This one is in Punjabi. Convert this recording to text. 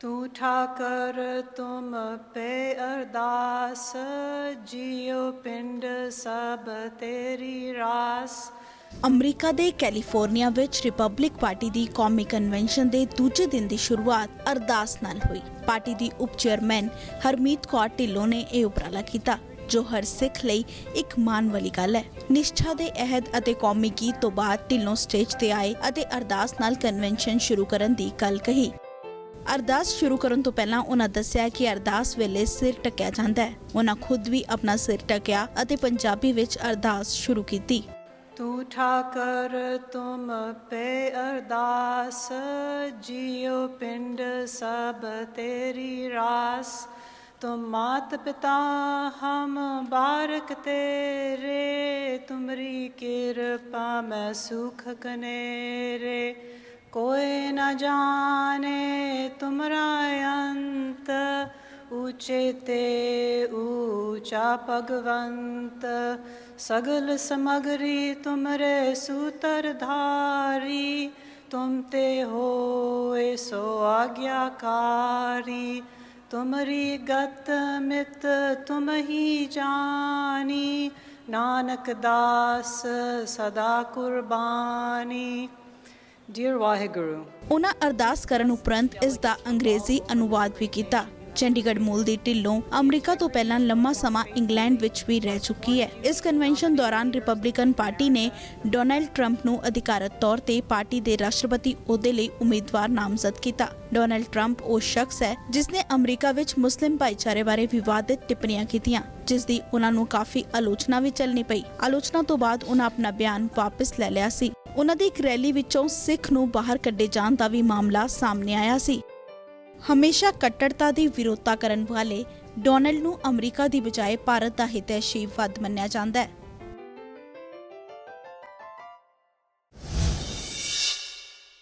ਤੂੰ ਠਾਕਰ ਤੁਮ ਪੇ ਅਰਦਾਸ ਜੀਉ ਪਿੰਡ ਸਭ ਤੇਰੀ ਰਾਸ ਅਮਰੀਕਾ ਦੇ ਕੈਲੀਫੋਰਨੀਆ ਵਿੱਚ ਰਿਪਬਲਿਕ ਪਾਰਟੀ ਦੀ ਕੌਮੀ ਕਨਵੈਨਸ਼ਨ ਦੇ ਦੂਜੇ ਦਿਨ ਦੀ ਸ਼ੁਰੂਆਤ ਅਰਦਾਸ ਨਾਲ ਹੋਈ ਪਾਰਟੀ ਦੀ ਉਪ ਚੇਅਰਮੈਨ ਹਰਮੀਤ ਕੌਰ ਢਿੱਲੋਂ ਨੇ ਇਹ ਉਪਰਾਲਾ ਕੀਤਾ ਜੋ ਹਰ ਸਿੱਖ ਲਈ ਇੱਕ ਮਾਣ ਵਾਲੀ ਗੱਲ ਹੈ ਨਿਸ਼ਠਾ ਦੇ ਅਹਿਦ ਅਤੇ ਕੌਮੀ ਗੀਤ ਤੋਂ ਬਾਅਦ ਢਿੱਲੋਂ ਸਟੇਜ ਤੇ ਆਏ ਅਤੇ ਅਰਦਾਸ ਨਾਲ ਕਨਵੈਨਸ਼ਨ ਸ਼ੁਰੂ ਕਰਨ ਦੀ ਗੱਲ ਕਹੀ ਅਰਦਾਸ ਸ਼ੁਰੂ ਕਰਨ ਤੋਂ ਪਹਿਲਾਂ ਉਹਨਾਂ ਦੱਸਿਆ ਕਿ ਅਰਦਾਸ ਵੇਲੇ ਸਿਰ ਟਕਿਆ ਜਾਂਦਾ ਹੈ ਉਹਨਾਂ ਖੁਦ ਵੀ ਆਪਣਾ ਸਿਰ ਟਕਿਆ ਅਤੇ ਪੰਜਾਬੀ ਵਿੱਚ ਅਰਦਾਸ ਸ਼ੁਰੂ ਕੀਤੀ ਤੂੰ ਠਾਕਰ ਤੁਮ ਪੇ ਅਰਦਾਸ ਜੀਉ ਪਿੰਡ ਸਭ ਤੇਰੀ ਰਾਸ ਤੁਮ ਮਾਤ ਪਿਤਾ ਹਮ ਬਾਰਕ ਤੇਰੇ ਤੁਮਰੀ ਕਿਰਪਾ ਮੈਂ ਸੁਖ ਕਨੇਰੇ कोई न जाने ਤੁਮਰਾ ਅੰਤ, ਉਚੇ ਤੇ ਊਚਾ ਭਗਵੰਤ। ਸਗਲ ਸਮਗਰੀ ਤੁਮਰੇ ਸੂਤਰ ਧਾਰੀ, ਤੁਮ ਤੇ ਹੋਏ ਸੋ ਆਗਿਆਕਾਰੀ। ਤੁਮਰੀ ਗਤ ਮਿਤ ਤੁਮ ਹੀ ਜਾਣੀ, ਨਾਨਕ ਦਾਸ ਸਦਾ ਕੁਰਬਾਨੀ। Dear Waheguru, ਉਹਨਾਂ ਅਰਦਾਸ ਕਰਨ ਉਪਰੰਤ ਇਸ ਦਾ ਅੰਗਰੇਜ਼ੀ ਅਨੁਵਾਦ ਵੀ ਕੀਤਾ। ਚੰਡੀਗੜ੍ਹ ਮੂਲ ਦੀ ਢਿੱਲੋਂ ਅਮਰੀਕਾ ਤੋਂ ਪਹਿਲਾਂ ਲੰਮਾ ਸਮਾਂ ਇੰਗਲੈਂਡ ਵਿੱਚ ਵੀ ਰਹਿ ਚੁੱਕੀ ਹੈ। ਇਸ ਕਨਵੈਨਸ਼ਨ ਦੌਰਾਨ ਰਿਪਬਲਿਕਨ ਪਾਰਟੀ ਨੇ ਡੋਨਾਲਡ ਟਰੰਪ ਨੂੰ ਅਧਿਕਾਰਤ ਤੌਰ ਤੇ ਪਾਰਟੀ ਦੇ ਰਾਸ਼ਟਰਪਤੀ ਅਹੁਦੇ ਲਈ ਉਮੀਦਵਾਰ ਨਾਮਜ਼ਦ ਕੀਤਾ। ਡੋਨਲਡ ਟਰੰਪ ਉਹ ਸ਼ਖਸ ਹੈ ਜਿਸ ਨੇ ਅਮਰੀਕਾ ਵਿੱਚ ਮੁਸਲਿਮ ਭਾਈਚਾਰੇ ਬਾਰੇ ਵਿਵਾਦਿਤ ਟਿੱਪਣੀਆਂ ਕੀਤੀਆਂ ਜਿਸ ਦੀ ਉਹਨਾਂ ਨੂੰ ਕਾਫੀ ਆਲੋਚਨਾ ਵੀ ਚੱਲਣੀ ਪਈ। ਆਲੋਚਨਾ ਤੋਂ ਬਾਅਦ ਉਹਨਾਂ ਆਪਣਾ ਬਿਆਨ ਵਾਪਸ ਲੈ ਲਿਆ ਸੀ। ਉਹਨਾਂ ਦੀ ਇੱਕ ਰੈਲੀ ਵਿੱਚੋਂ ਸਿੱਖ ਨੂੰ ਬਾਹਰ ਕੱਢੇ ਜਾਣ ਦਾ ਵੀ ਮਾਮਲਾ ਸਾਹਮਣੇ ਆਇਆ ਸੀ। ਹਮੇਸ਼ਾ ਕੱਟੜਤਾ ਦੀ ਵਿਰੋਧਤਾ ਕਰਨ ਵਾਲੇ ਡੋਨਲਡ ਨੂੰ ਅਮਰੀਕਾ ਦੀ ਬਜਾਏ ਭਾਰਤ ਦਾ ਹਿਤੈਸ਼ੀ ਵੱਧ ਮੰਨਿਆ ਜਾਂਦਾ ਹੈ।